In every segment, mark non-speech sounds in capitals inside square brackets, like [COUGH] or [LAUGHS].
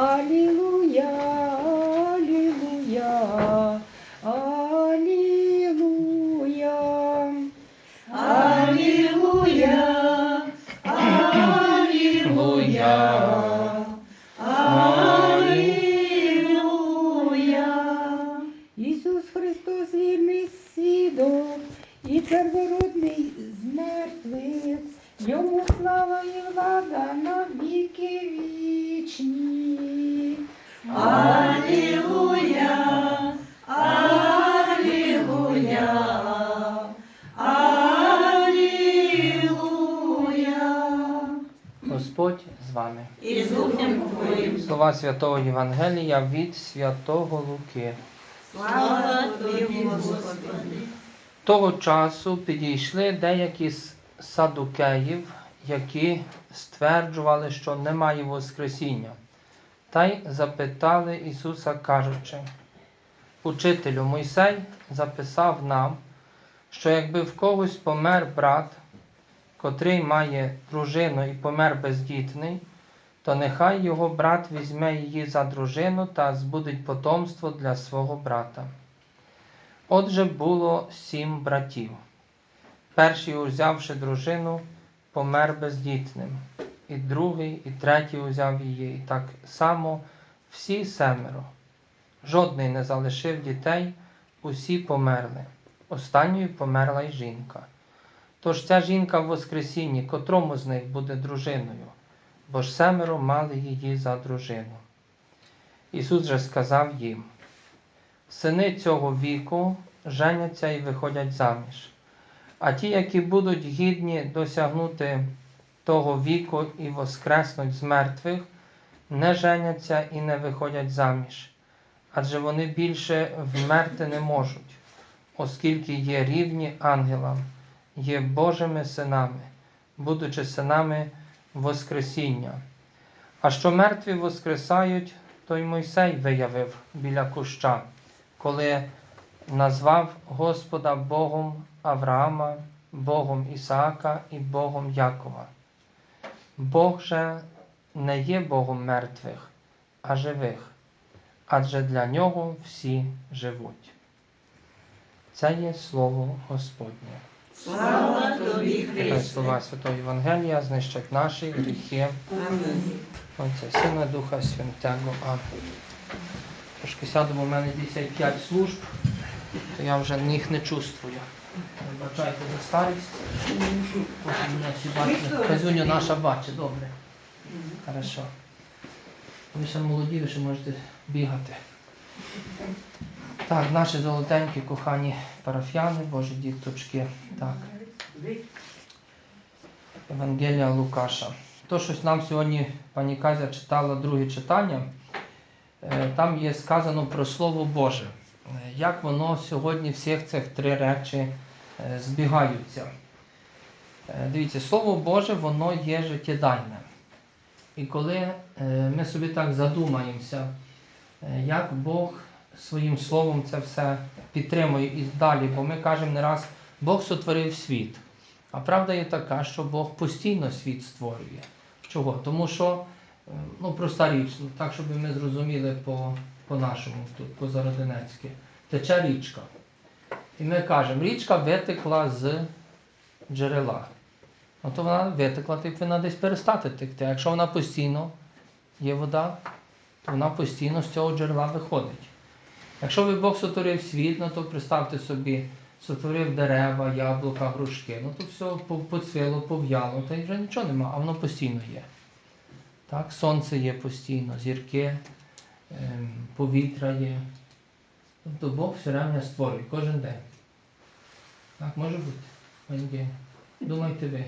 Алілуя, Слова Святого Євангелія від Святого Луки. Слава Тобі, Господи. Того часу підійшли деякі з садукеїв, які стверджували, що немає Воскресіння, та й запитали Ісуса, кажучи, Учителю Мойсей записав нам, що якби в когось помер брат, котрий має дружину і помер бездітний, то нехай його брат візьме її за дружину та збудить потомство для свого брата. Отже, було сім братів. Перший, узявши дружину, помер бездітним, і другий, і третій узяв її, і так само всі семеро. Жодний не залишив дітей, усі померли. Останньою померла й жінка. Тож ця жінка в Воскресінні, котрому з них буде дружиною, бо ж семеро мали її за дружину. Ісус же сказав їм: Сини цього віку женяться і виходять заміж, а ті, які будуть гідні досягнути того віку і воскреснуть з мертвих, не женяться і не виходять заміж, адже вони більше вмерти не можуть, оскільки є рівні ангелам, є Божими синами, будучи синами Воскресіння. А що мертві воскресають, то й Мойсей виявив біля куща, коли назвав Господа Богом Авраама, Богом Ісаака і Богом Якова. Бог же не є Богом мертвих, а живих, адже для нього всі живуть. Це є Слово Господнє. Слава Тобі, Христе. слова Святого Євангелія знищать наші гріхи. Амінь. Отця, Сина, Духа Святого. Амінь. Трошки сяду, бо в мене 55 служб, то я вже їх не чувствую. Вибачайте за старість. Потім мене всі бачать. Казюню наша бачить, добре. Хорошо. Ви ще молоді, ви ще можете бігати. Так, наші золотенькі, кохані парафіяни, Божі діточки. Так. Евангелія Лукаша. То, щось нам сьогодні пані Казя читала друге читання, е, там є сказано про Слово Боже. Як воно сьогодні всіх цих три речі е, збігаються. Е, Дивіться, Слово Боже, воно є життєдайне. І коли ми собі так задумаємося, як Бог своїм словом це все підтримує і далі, бо ми кажемо не раз, Бог сотворив світ. А правда є така, що Бог постійно світ створює. Чого? Тому що, е, ну, проста річ, ну, так, щоб ми зрозуміли по, по-нашому, тут, по-зародинецьки. Тече річка. І ми кажемо, річка витекла з джерела. Ну, то вона витекла, то вона десь перестати текти. А якщо вона постійно є вода, то вона постійно з цього джерела виходить. Якщо би Бог сотворив світ, ну то представте собі, сотворив дерева, яблука, грушки, ну то все поцвіло, пов'яло, то й вже нічого нема, а воно постійно є. Так, сонце є постійно, зірки, ем, повітря є. Тобто Бог все время створює кожен день. Так, може бути. Думайте ви.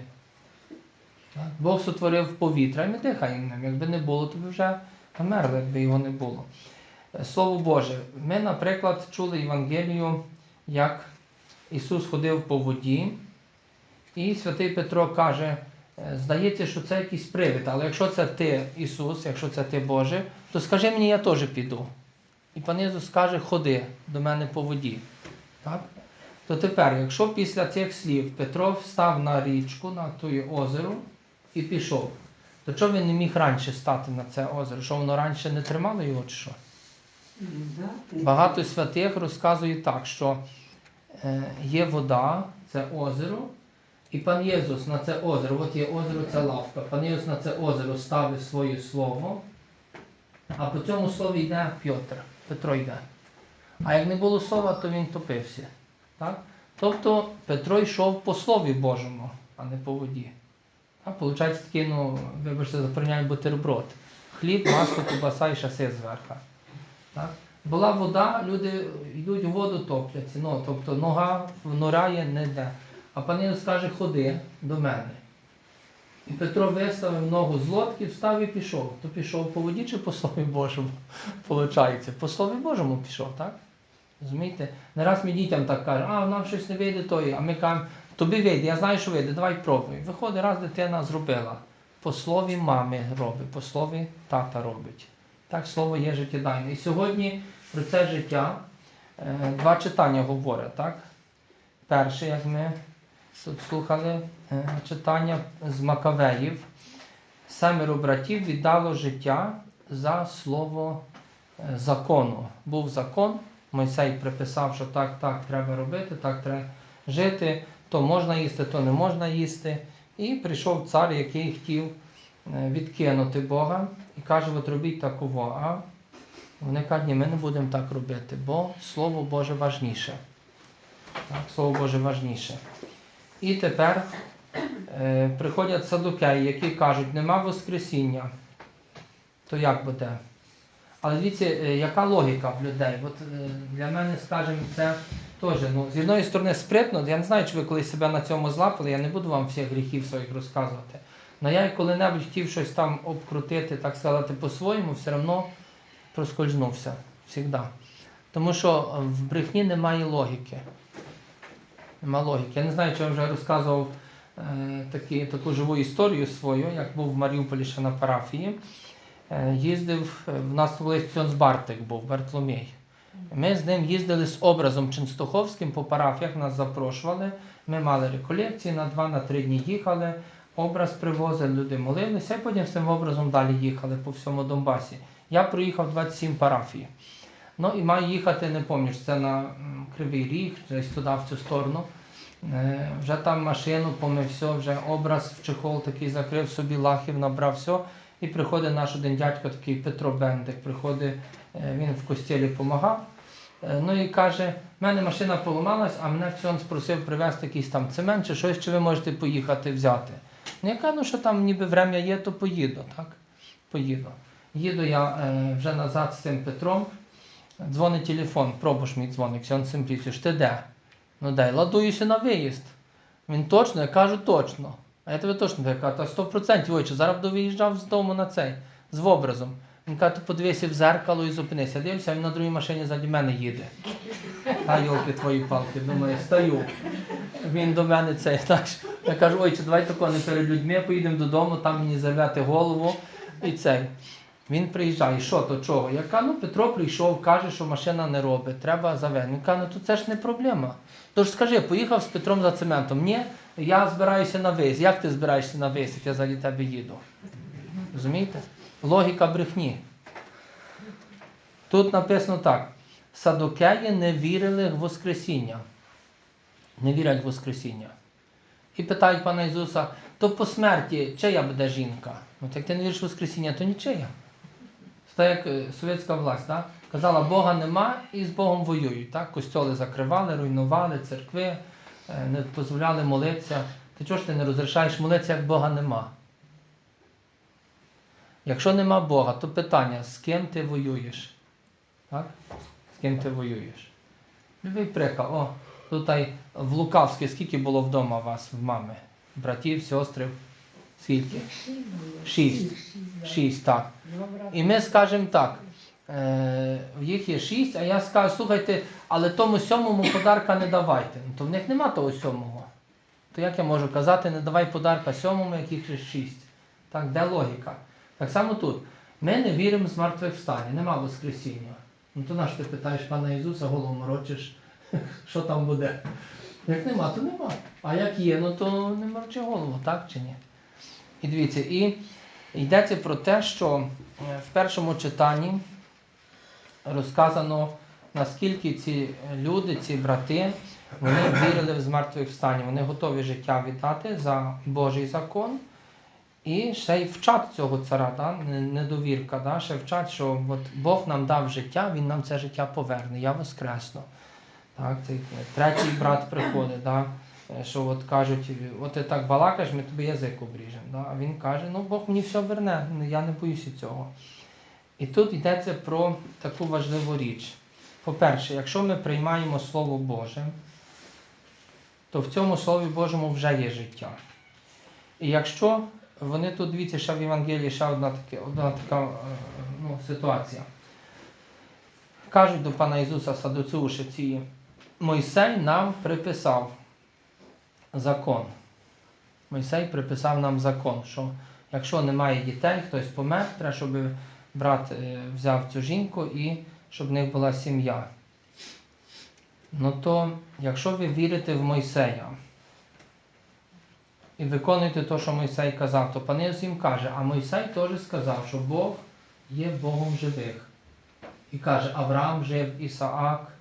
Так? Бог сотворив повітря, і ми дихаємо ним. Якби не було, то б вже померли, якби його не було. Слово Боже, ми, наприклад, чули Євангелію, як Ісус ходив по воді, і святий Петро каже, е, здається, що це якийсь привид, але якщо це ти, Ісус, якщо це ти Боже, то скажи мені, я теж піду. І пан Ісус каже, ходи до мене по воді. Так? То тепер, якщо після цих слів Петро встав на річку, на тує озеро і пішов, То чого він не міг раніше стати на це озеро? Що воно раніше не тримало його чи що? Багато святих розказує так, що е, є вода, це озеро, і пан Єсус на це озеро, от є озеро, це лавка. Пан Єсус на це озеро ставить своє слово, а по цьому слові йде Петр, Петро йде. А як не було слова, то він топився. Так? Тобто Петро йшов по Слові Божому, а не по воді. Так? Получається такий, ну, вибачте, запевняю бутерброд. Хліб, масло, кубаса і шаси зверху. Так? Була вода, люди йдуть у воду топляться. Ну, тобто нога внуряє не йде. А пан Ісус каже, ходи до мене. І Петро виставив ногу з лодки, встав і пішов. То пішов по воді чи по Слові Божому? [LAUGHS] Получається, по Слові Божому пішов, так? Розумієте? Не раз ми дітям так кажемо, а нам щось не вийде тої, а ми кажемо, тобі вийде, я знаю, що вийде, давай пробуй. Виходить, раз дитина зробила. По слові мами робить, по слові тата робить. Так слово є життєдайне. І сьогодні про це життя е, два читання говорять, так? Перше, як ми тут слухали е, читання з Макавеїв, семеро братів віддало життя за слово е, закону. Був закон, Мойсей приписав, що так, так треба робити, так треба жити, то можна їсти, то не можна їсти. І прийшов цар, який хотів відкинути Бога і каже, от робіть такого. А вони кажуть, ні, ми не будемо так робити, бо Слово Боже важніше. Так, Слово Боже важніше. І тепер е, приходять садукеї, які кажуть, нема Воскресіння. То як буде? Але дивіться, е, яка логіка в людей? От е, для мене, скажімо, це теж, ну, з одної сторони, спритно. Я не знаю, чи ви колись себе на цьому злапали, я не буду вам всіх гріхів своїх розказувати. Але я коли-небудь хотів щось там обкрутити, так сказати, по-своєму, все одно проскользнувся. Всігда. Тому що в брехні немає логіки. Нема логіки. Я не знаю, чи я вже розказував е, такі, таку живу історію свою, як був в Маріуполі ще на парафії. Е, їздив, е, в нас колись Бартик був, Бартломій. Ми з ним їздили з образом Ченстоховським по парафіях, нас запрошували. Ми мали реколекції, на два, на дні їхали, образ привозили, люди молилися, і потім з цим образом далі їхали по всьому Донбасі. Я проїхав 27 парафій. Ну і маю їхати, не пам'ятаю, це на Кривий Ріг, десь туди, в цю сторону. Е, Вже там машину помив, все, вже образ в чехол такий закрив собі, лахів набрав все. І приходить наш один дядько, такий Петро Бендик, приходить, е, він в костілі допомагав. Ну і каже, в мене машина поламалась, а мене Ксьон спросив привезти якийсь там цемент чи щось, чи ви можете поїхати взяти. Ну я кажу, що там ніби врем'я є, то поїду, так? Поїду. Їду я е, вже назад з цим Петром. Дзвонить телефон, пробуш мій дзвоник, Ксьон Симпліцюш, ти де? Ну дай, ладуюся на виїзд. Він точно, я кажу точно. А я тебе точно кажу, та 100% ойче, зараз буду виїжджав з дому на цей, з образом. Він каже, ти подивися в зеркало і зупинися. Я дивлюся, він на другій машині заді мене їде. Та йолки твої палки, думаю, стою. Він до мене цей. Так, що я кажу, ой, чи давай тако не перед людьми, поїдемо додому, там мені зав'яти голову і цей. Він приїжджає, що то чого? Я кажу, ну Петро прийшов, каже, що машина не робить, треба завести. Він каже, ну то це ж не проблема. Тож скажи, поїхав з Петром за цементом. Ні, я збираюся на виїзд. Як ти збираєшся на виїзд, як я за тебе їду? Розумієте? Логіка брехні. Тут написано так: садокеї не вірили в Воскресіння. Не вірять в Воскресіння. І питають пана Ісуса, то по смерті чия буде жінка? От як ти не віриш в Воскресіння, то нічия. Це як е, совєтська власть, так? казала, Бога нема і з Богом воюють. Так? Костьоли закривали, руйнували, церкви, е, не дозволяли молитися. Ти чого ж ти не розрішаєш молитися, як Бога нема? Якщо нема Бога, то питання, з ким ти воюєш? Так? З ким ти воюєш? Любий приклад. О, тут в Лукавське скільки було вдома вас, в мами? Братів, сестри? Скільки? Шість. Шість, так. І ми скажемо так. Е, в їх є шість, а я скажу, слухайте, але тому сьомому подарка не давайте. Ну, то в них нема того сьомого. То як я можу казати, не давай подарка сьомому, яких же шість? Так, де логіка? Так само тут. Ми не віримо з мертвих встання, нема Воскресіння. Ну то наш ти питаєш пана Ісуса, голову морочиш, [LAUGHS] що там буде? Як нема, то нема. А як є, ну то не морочи голову, так чи ні? І дивіться, і Йдеться про те, що е, в першому читанні розказано, наскільки ці люди, ці брати, вони вірили в змертвих встані, вони готові життя віддати за Божий закон. І ще й вчать цього цара, да? недовірка, да? ще вчать, що от Бог нам дав життя, Він нам це життя поверне, я воскресну. Так, цей третій брат приходить, да? е, що от кажуть, от ти так балакаєш, ми тобі язик обріжемо. Да? А він каже, ну Бог мені все верне, я не боюся цього. І тут йдеться про таку важливу річ. По-перше, якщо ми приймаємо Слово Боже, то в цьому Слові Божому вже є життя. І якщо вони тут, дивіться, ще в Євангелії ще одна, таке, одна така е, ну, ситуація. Кажуть до пана Ісуса Садуцеуші ці, Мойсей нам приписав закон. Мойсей приписав нам закон, що якщо немає дітей, хтось помер, треба, щоб брат е, взяв цю жінку і щоб в них була сім'я. Ну то, якщо ви вірите в Мойсея і виконуєте те, що Мойсей казав, то пан Ісус їм каже, а Мойсей теж сказав, що Бог є Богом живих. І каже, Авраам жив, Ісаак,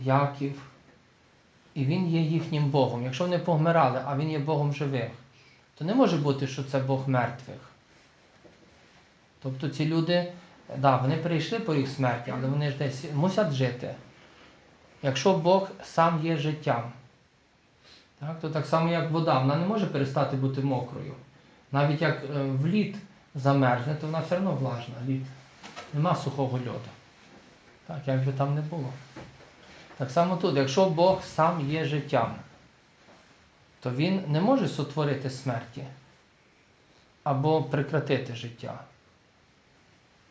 Яків. І він є їхнім Богом. Якщо вони помирали, а він є Богом живих, то не може бути, що це Бог мертвих. Тобто ці люди, да, вони прийшли по їх смерті, але вони ж десь мусять жити. Якщо Бог сам є життям, так, то так само, як вода, вона не може перестати бути мокрою. Навіть як е, в лід замерзне, то вона все одно влажна, лід. Нема сухого льоду. Так, як би там не було. Так само тут, якщо Бог сам є життям, то Він не може сотворити смерті або прекратити життя.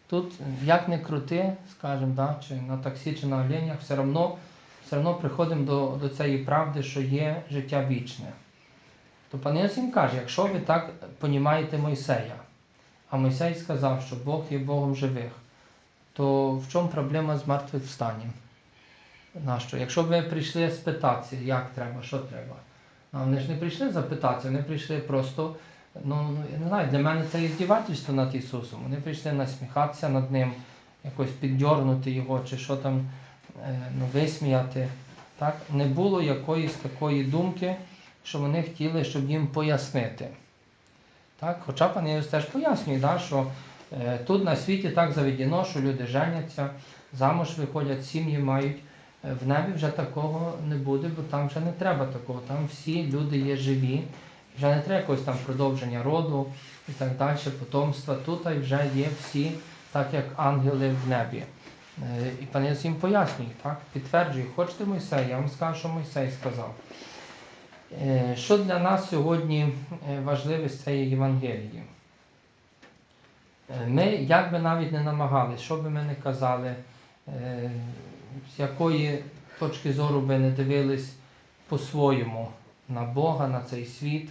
Тут, як не крути, скажімо, да, чи на таксі, чи на оленях, все одно, все одно приходимо до, до цієї правди, що є життя вічне. То пан Єсім каже, якщо ви так понімаєте Мойсея, а Мойсей сказав, що Бог є Богом живих, то в чому проблема з мертвих встанням? Нащо? Якщо б ви прийшли спитатися, як треба, що треба. А вони ж не прийшли запитатися, вони прийшли просто, ну, я не знаю, для мене це здівательство над Ісусом. Вони прийшли насміхатися над Ним, якось піддьорнути його, чи що там е, ну, висміяти. Так? Не було якоїсь такої думки, що вони хотіли, щоб їм пояснити. Так? Хоча пан Ісус теж пояснює, да, що е, тут на світі так заведено, що люди женяться, замуж виходять, сім'ї мають. В небі вже такого не буде, бо там вже не треба такого. Там всі люди є живі, вже не треба якогось там продовження роду і так далі, потомства. Тут вже є всі, так як ангели в небі. Е, І пан Єсус їм пояснює, так? підтверджує, хочете Мойсей, я вам скажу, що Мойсей сказав. Е, Що для нас сьогодні е, важливе з цієї Євангелії? Ми, як би навіть не намагалися, що би ми не казали, з якої точки зору би не дивились по-своєму на Бога, на цей світ,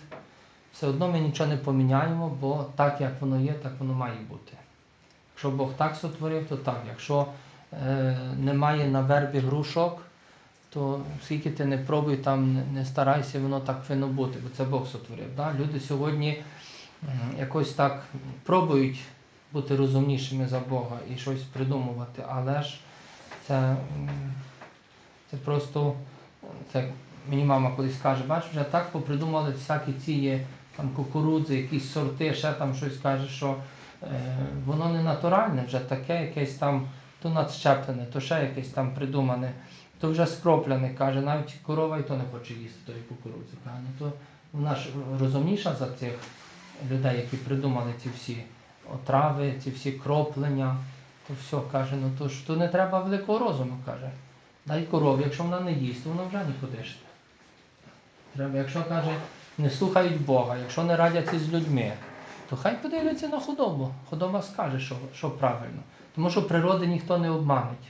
все одно ми нічого не поміняємо, бо так, як воно є, так воно має бути. Якщо Бог так сотворив, то так. Якщо е, немає на вербі грушок, то скільки ти не пробуй, там не- старайся, воно так повинно бути, бо це Бог сотворив. Да? Люди сьогодні якось так пробують бути розумнішими за Бога і щось придумувати, але ж це, це просто, це мені мама колись каже, бачиш, вже так попридумали всякі ці є там кукурудзи, якісь сорти, ще там щось каже, що е, воно не натуральне, вже таке якесь там, то надщеплене, то ще якесь там придумане, то вже скроплене, каже, навіть корова і то не хоче їсти тої кукурудзи. Каже, то вона ж розумніша за цих людей, які придумали ці всі отрави, ці всі кроплення, то все каже, ну то ж то не треба великого розуму, каже. Дай корові, якщо вона не їсть, то вона вже нікуди ж. Треба, якщо каже, не слухають Бога, якщо не радяться з людьми, то хай подивляться на худобу. Худоба скаже, що, що правильно. Тому що природи ніхто не обманить.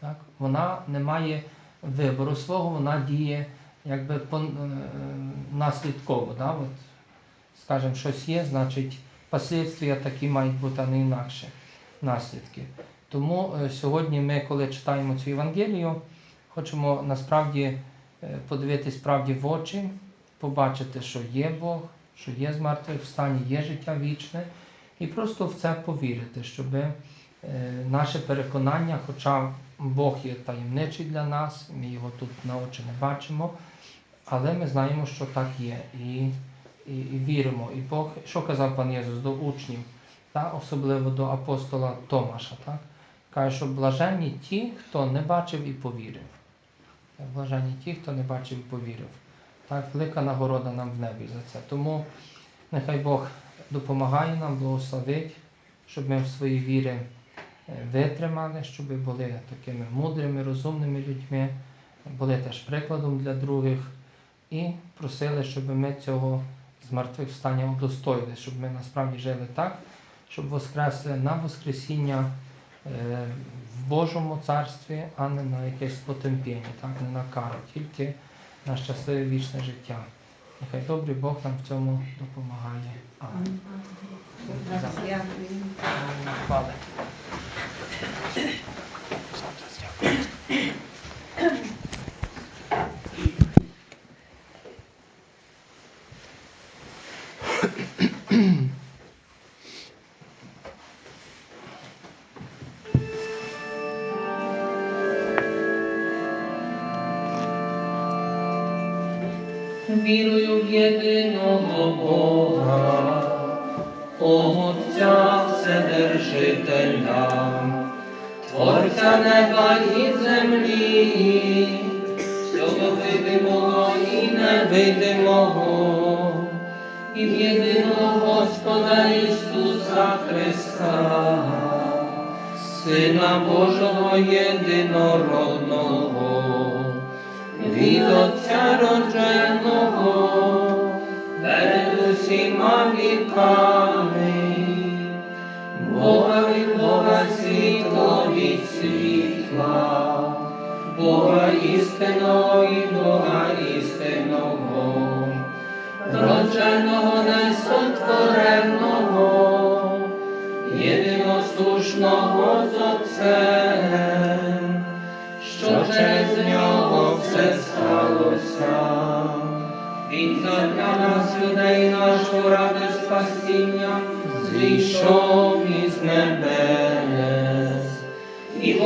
Так? Вона не має вибору свого, вона діє якби по, е, наслідково. Да? От, скажімо, щось є, значить, послідствия такі мають бути, а не інакше наслідки. Тому е, сьогодні ми, коли читаємо цю Євангелію, хочемо насправді е, подивитись правді в очі, побачити, що є Бог, що є з мертвих встані, є життя вічне, і просто в це повірити, щоб е, наше переконання, хоча Бог є таємничий для нас, ми його тут на очі не бачимо, але ми знаємо, що так є. І, і, і віримо. І Бог, що казав пан Єсус до учнів, та, особливо до апостола Томаша, так? каже, що блаженні ті, хто не бачив і повірив. Блаженні ті, хто не бачив і повірив. Так, велика нагорода нам в небі за це. Тому нехай Бог допомагає нам, благословить, щоб ми в своїй вірі е, витримали, щоб були такими мудрими, розумними людьми, були теж прикладом для других і просили, щоб ми цього з мертвих встання удостоїли, щоб ми насправді жили так, щоб воскресли на Воскресіння е, в Божому царстві, а не на якесь потемпіння, так, не на кару, тільки на щасливе вічне життя. Нехай добрий Бог нам в цьому допомагає. Амінь. Дякую. Творця неба і землі, всього видимого і невидимого, і в єдиного Господа Ісуса Христа, Сина Божого єдинородного від Отця родженого перед усіма віками, Бога від Бога від світла, Бога істинного і Бога істинного, родженого несотвореного, єдиносушного з Отцем, що через нього все сталося. Він для нас людей нашу ради спасіння зійшов із небес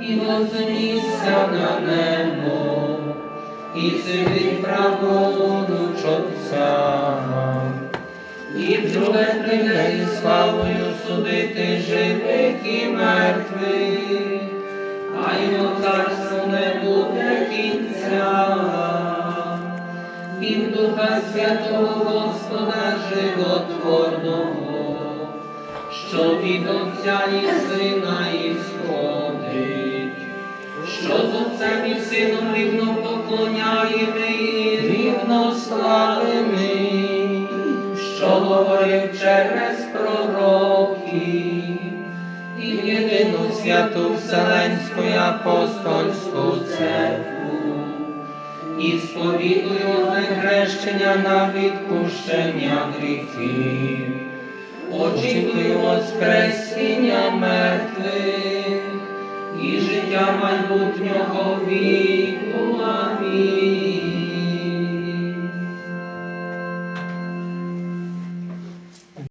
і вознісся на небо, і сидить праворуч Отця, і вдруге прийде із славою судити живих і мертвих а його царству не буде кінця. І в Духа Святого Господа животворного, що від Отця і Сина і сходить, що з Отцем і Сином рівно поклоняємо і рівно славимо, що говорив через пророків. І єдину святу Вселенську апостольську церкву, і сповідую одне на відпущення гріхів, очікую воскресіння мертвих і життя майбутнього віку. Амінь.